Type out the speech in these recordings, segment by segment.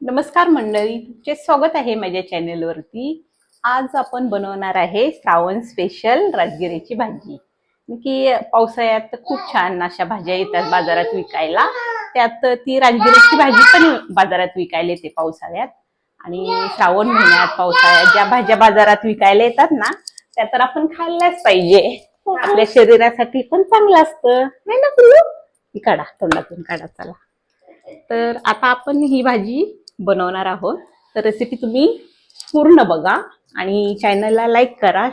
नमस्कार मंडळी तुमचे स्वागत आहे माझ्या चॅनेलवरती आज आपण बनवणार आहे श्रावण स्पेशल राजगिरीची भाजी. की पावसाळ्यात खूप छान अशा भाज्या येतात बाजारात विकायला. त्यात ती राजगिरीची भाजी पण बाजारात विकायला येते पावसाळ्यात. आणि श्रावण महिन्यात पावसाळ्यात ज्या भाज्या बाजारात विकायला येतात ना त्या तर आपण खाल्ल्याच पाहिजे. आपल्या शरीरासाठी पण चांगलं असतं. नाही ना काढा तोंडातून काढा चला. तर आता आपण ही भाजी बनवणार आहोत. तर रेसिपी तुम्ही पूर्ण बघा आणि चॅनलला लाईक करा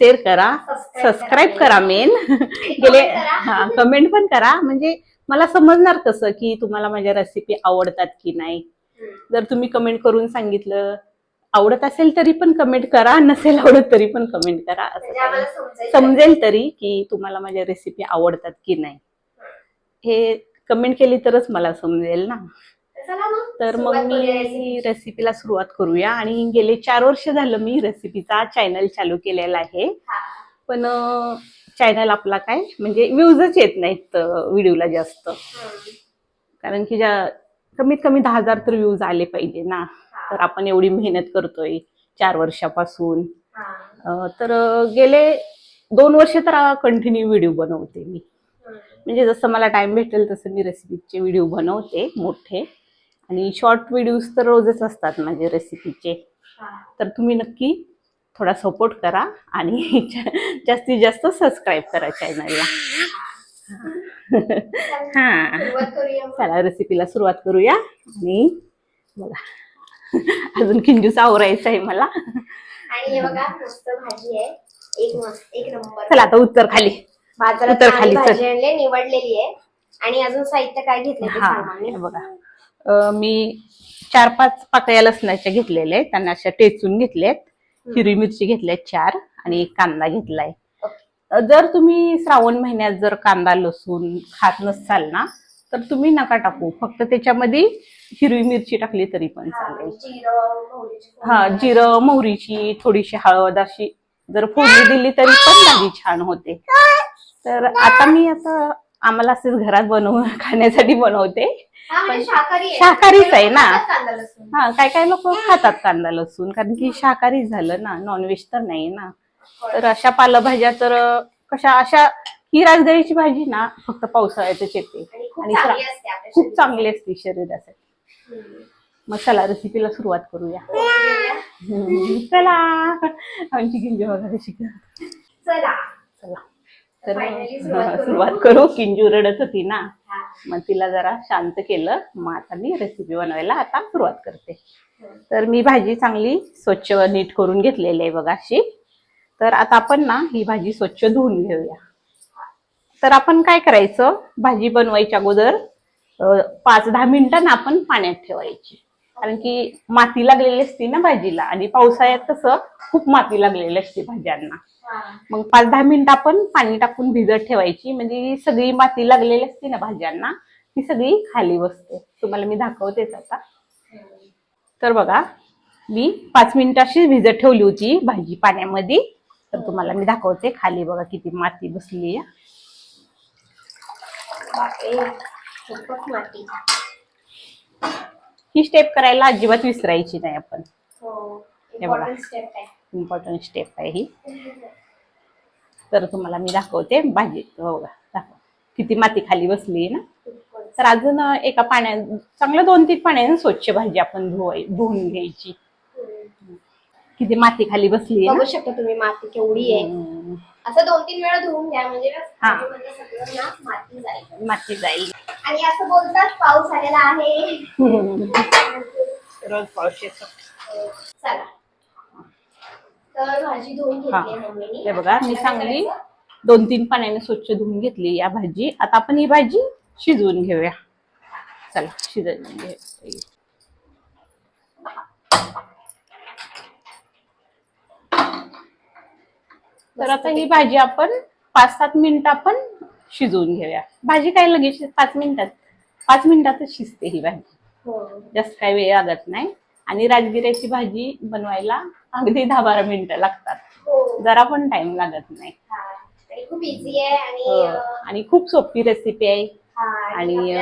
शेअर करा सबस्क्राईब करा मेन गेले हा कमेंट पण करा. म्हणजे मला समजणार कसं की तुम्हाला माझ्या रेसिपी आवडतात की नाही. जर तुम्ही कमेंट करून सांगितलं आवडत असेल तरी पण कमेंट करा नसेल आवडत तरी पण कमेंट करा. असं म्हणजे समजेल तरी की तुम्हाला माझ्या रेसिपी आवडतात की नाही. हे कमेंट केली तरच मला समजेल ना. तर मग मी. रेसिपीला सुरुवात करूया आणि गेले चार वर्ष झालं मी रेसिपीचा चॅनल चालू केलेला आहे. पण चॅनल आपला काय म्हणजे व्ह्यूजच येत नाहीत व्हिडिओला जास्त. कारण की ज्या कमीत कमी दहा हजार तर व्ह्यूज आले पाहिजे ना. तर आपण एवढी मेहनत करतोय चार वर्षापासून तर गेले दोन वर्ष तर कंटिन्यू व्हिडिओ बनवते मी. म्हणजे जसं मला टाइम भेटेल तसं मी रेसिपीचे व्हिडिओ बनवते मोठे आणि शॉर्ट व्हिडिओज तर रोजच असतात माझे रेसिपीचे. तर तुम्ही नक्की थोडा सपोर्ट करा आणि जास्तीत जास्त सबस्क्राईब करा चॅनलला हा. चला रेसिपीला सुरुवात करूया. आणि बघा. अजून किंजूचा आवरायचं आहे मला. आणि हे बघा मस्त भाजी आहे. एक मस्त एक नंबर. चला आता उत्तर खाली. बाजारात उतर खाली. भाजी आणली निवडलेली आहे. आणि अजून साहित्य काय घेतलं. बघा. मी चार पाच पाकळ्या लसणाच्या घेतलेल्या आहेत. त्यांना अशा टेचून घेतल्यात. हिरवी मिरची घेतल्यात चार आणि एक कांदा घेतलाय. जर तुम्ही श्रावण महिन्यात जर कांदा लसूण खात नसाल ना तर तुम्ही नका टाकू. फक्त त्याच्यामध्ये हिरवी मिरची टाकली तरी पण चालेल. फोडणी. हा जिरं मोहरीची थोडीशी हळद अशी जर फोडणी दिली तरी पण भाजी छान होते. तर आता मी आता आम्हाला असेच घरात बनवून खाण्यासाठी बनवते. म्हणजे. शाकाहारीच आहे ना. हा काय काय लोक खातात कांदा लसूण कारण की शाकाहारी झालं ना नॉनव्हेज तर नाही ना. तर अशा पालेभाज्या तर कशा अशा ही राजगिरीची भाजी ना फक्त पावसाळ्यातच येते. आणि खूप चांगली असते शरीरासाठी. मग चला रेसिपीला सुरुवात करूया. चला. आमची किंजू वगैरे शिकत चला. चला. तर सुरुवात करू. किंजू रडत होती ना. मग तिला जरा शांत केलं. मग आता मी रेसिपी बनवायला आता सुरुवात करते. तर मी भाजी चांगली स्वच्छ नीट करून घेतलेली आहे बघा अशी. तर आता आपण ना ही भाजी स्वच्छ धुवून घेऊया. तर आपण काय करायचं? भाजी बनवायच्या अगोदर पाच दहा मिनिटं ना आपण पाण्यात ठेवायची. कारण की माती लागलेली असते ना भाजीला. आणि पावसाळ्यात कसं खूप माती लागलेली असते भाज्यांना. मग पाच दहा मिनिटं आपण पाणी टाकून भिजत ठेवायची. म्हणजे सगळी माती लागलेली असते ना भाज्यांना ती सगळी खाली बसते. तुम्हाला मी दाखवतेच आता. तर बघा मी पाच मिनिटं अशी भिजत ठेवली होती भाजी पाण्यामध्ये. तर तुम्हाला मी दाखवते खाली बघा किती माती बसली आहे. ही स्टेप करायला अजिबात विसरायची नाही आपण. हो बघा. इम्पॉर्टंट स्टेप आहे. इम्पॉर्टंट स्टेप आहे ही. तर तुम्हाला मी दाखवते. भाजी हो बघा दाखव. किती माती खाली बसली ना. तर अजून एका पाण्यात चांगलं दोन तीन पाण्याने स्वच्छ भाजी आपण धुवाय धुवून घ्यायची. किती माती खाली बसली बघू शकता तुम्ही माती केवढी आहे. असं दोन तीन वेळा धुवून घ्या म्हणजे माती जाईल. माती जाईल. आणि असं बोलतात पाऊस आलेला आहे. रोज पाऊस येतो. चला. तर भाजी धुवून. घेतली मम्मीनी. हे बघा मी चांगली? दोन तीन पाण्याने स्वच्छ धुवून घेतली या भाजी. आता आपण ही भाजी शिजवून घेऊया. चला शिजवून घेऊ तर आता ही भाजी आपण पाच सात मिनिटं आपण शिजवून घेऊया. भाजी काय लगेच पाच मिनिटात. पाच मिनिटातच शिजते ही भाजी. हो. जास्त काही वेळ लागत नाही. आणि राजगिऱ्याची भाजी बनवायला अगदी दहा बारा मिनिटं लागतात. हो. जरा पण टाइम लागत नाही. आणि खूप इझी आहे आणि हो. आणि खूप सोपी रेसिपी आहे. आणि,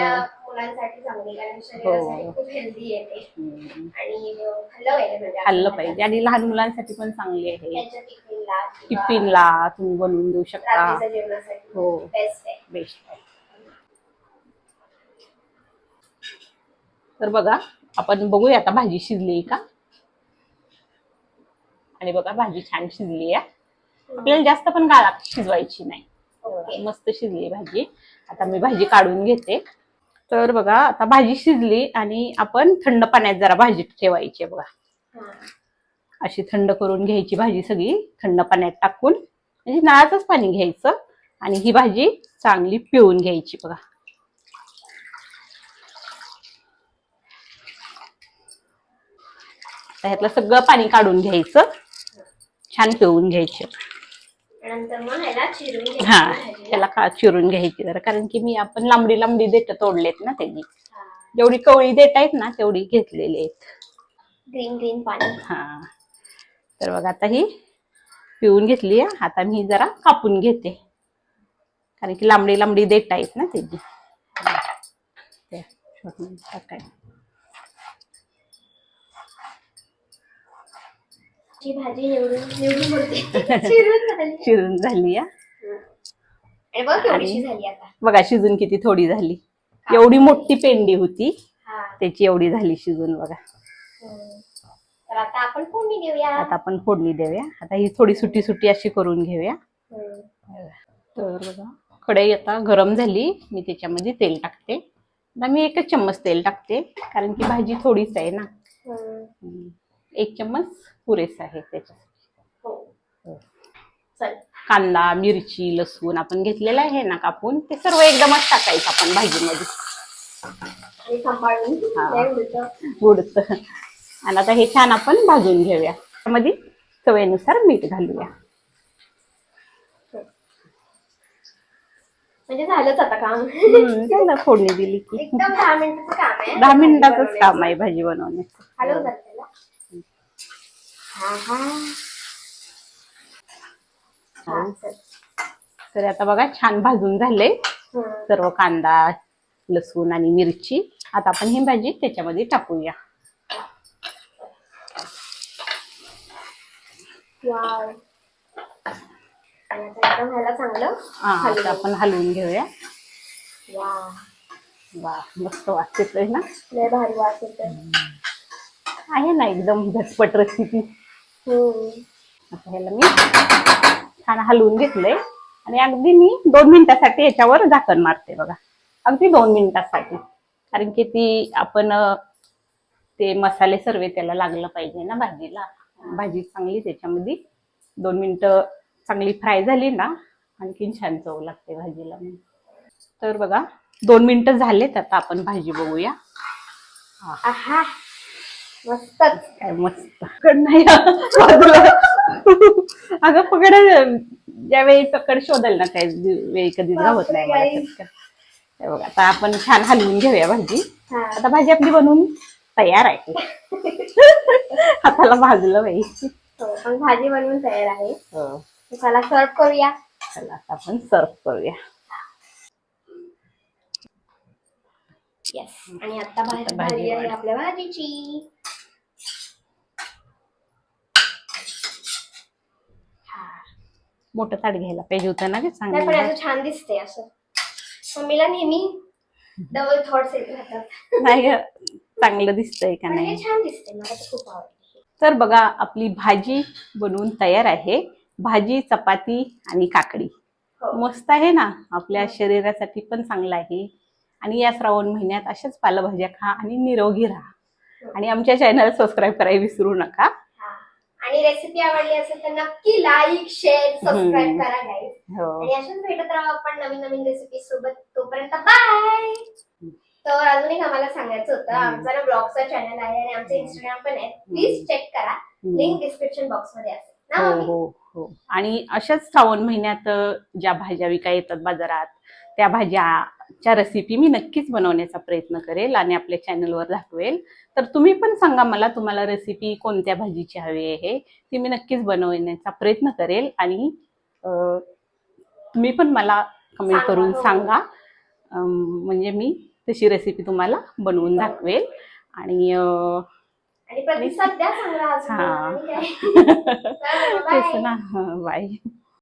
मुलांसाठी चांगली कारण शरीरासाठी हो. खूप हेल्दी आहे ते. हम्म. आणि अं, खाल्लं पाहिजे म्हणजे आपण खाल्लं भाज्या. पाहिजे. आणि लहान मुलांसाठी पण चांगली आहे त्यांच्या टिफिनला किंवा टिफिनला तुम्ही बनवून देऊ शकता. रात्रीच्या जेवणासाठी हो. बेस्ट आहे. बेस्ट आहे. तर बघा आपण बघूया आता भाजी शिजली का? आणि बघा भाजी छान शिजली आहे. आपल्याला जास्त पण गाळा शिजवायची नाही. ओके. मस्त शिजली भाजी. आता मी भाजी काढून घेते. तर बघा आता भाजी शिजली आणि आपण थंड पाण्यात जरा भाजी ठेवायची बघा. हा. अशी थंड करून घ्यायची भाजी सगळी थंड पाण्यात टाकून म्हणजे नळाचंच पाणी घ्यायचं आणि ही भाजी चांगली पिळून घ्यायची बघा. ह्यातलं सगळं पाणी काढून घ्यायचं. छान पिळून घ्यायचं. नंतर मग ह्याला चिरून घ्यायचं हा भाजीला. त्याला का चिरून घ्यायची जरा. कारण की मी आपण लांबडी लांबडी देत तोडलेत ना त्यांनी हा. जेवढी कवळी देत आहेत ना तेवढी घेतलेली आहेत. ग्रीन ग्रीन पाणी. हा. तर बघा आता ही पिळून घेतली आहे. आता मी जरा कापून घेते. कारण की लांबडी लांबडी देत आहेत ना त्याची. ते. ची भाजी निवडून निवडून बोलते. चिरून झाली. शिजून झाली या आणि बघ केवढीशी झाली आता. बघा शिजून किती थोडी झाली. एवढी मोठी पेंडी होती. हा. त्याची एवढी झाली शिजून बघा. हम्म. तर आता आपण फोडणी देऊया. आता आपण फोडणी देऊया. आता ही थोडी सुटी सुटी अशी करून घेऊया. हम्म. तर बघा कढई आता गरम झाली. मी त्याच्यामध्ये तेल टाकते. आता मी एकच चम्मच तेल टाकते कारण की भाजी थोडीच आहे ना. हम्म. हम्म. एक चम्मच पुरेसा आहे त्याच्यात हो. हो. कांदा मिरची लसूण आपण घेतलेलं आहे ना कापून ते सर्व एकदमच टाकायचं आपण भाजीमध्ये. गुडच आणि आता हे छान आपण भाजून घेऊया. त्यामध्ये चवीनुसार मीठ घालूया. म्हणजे झालंच आता काम. फोडणी दिली की. एकदम दहा मिनिटाचंच. काम आहे भाजी बनवण्याचं हलव जरा त्याला हा हा हा, चल. तर आता बघा छान भाजून झाले. सर्व कांदा लसूण आणि मिरची. आता आपण ही भाजी त्याच्यामध्ये टाकूया. चांगलं. आपण हलवून घेऊया. वा मस्त येतोय ना? भारी येतोय. आहे ना एकदम झटपट रेसिपी. आता ह्याला मी छान हलवून घेतलंय. आणि अगदी मी दोन मिनिटासाठी याच्यावर झाकण मारते बघा. अगदी दोन मिनिटासाठी. कारण की ती आपण ते मसाले सर्व त्याला लागलं पाहिजे ना भाजीला. भाजी चांगली त्याच्यामध्ये दोन मिनिटं चांगली फ्राय झाली ना आणखीन छान चव लागते भाजीला. तर बघा दोन मिनिटं झालेत आता आपण भाजी बघूया. मस्तच. काय मस्त. पकड नाही. अगं पकड. ज्यावेळी पकड शोधेल ना काय वेळी कधीच गावत नाही मला. हे बघा आता आपण छान हलवून घेऊया भाजी. हा. आता भाजी आपली बनवून तयार आहे. हाताला भाजलं बाई. हो, पण भाजी बनवून तयार आहे. हो. चला सर्व करूया. चला आता आपण सर्व करूया. येस आणि आता भाजी आता भाजी आहे. आपल्या भाजीची. हा. मोठं ताट घ्यायला पाहिजे होतं ना नाही पण असं छान दिसते असं. मम्मीला नेहमी डबल थॉट्स येत राहतात. नाही चांगलं दिसतंय का नाही? छान दिसते मला तर खूप आवडते तर बघा आपली भाजी बनवून तयार आहे. भाजी चपाती आणि काकडी. हो. मस्त आहे ना? आपल्या शरीरासाठी पण चांगलं आहे. आणि या श्रावण महिन्यात अशाच पालेभाज्या खा आणि निरोगी राहा. आणि आमच्या चॅनल सबस्क्राईब करायला विसरू नका. आणि रेसिपी आवडली असेल तर नक्की लाईक शेअर सबस्क्राईब. करा गाईज हो. आणि अशाच भेटत राहू आपण नवीन नवीन रेसिपी सोबत. तोपर्यंत बाय तर अजून एक आम्हाला सांगायचं होतं. आमचा ना ब्लॉगचा चॅनल आहे आणि आमचं इंस्टाग्राम पण आहे. प्लीज चेक करा. लिंक डिस्क्रिप्शन बॉक्समध्ये असेल. ना हो? हो हो. आणि अशाच श्रावण महिन्यात ज्या भाज्या विकाय येतात बाजारात त्या भाज्याच्या रेसिपी मी नक्कीच बनवण्याचा प्रयत्न करेल आणि आपल्या चॅनलवर दाखवेल तर तुम्ही पण सांगा मला तुम्हाला रेसिपी कोणत्या भाजीची हवी आहे ती मी नक्कीच बनवण्याचा प्रयत्न करेल आणि तुम्ही पण मला कमेंट करून हो. सांगा म्हणजे मी तशी रेसिपी तुम्हाला बनवून दाखवेल आणि आणि हा. आणि काय. चला, तेच. ना बाय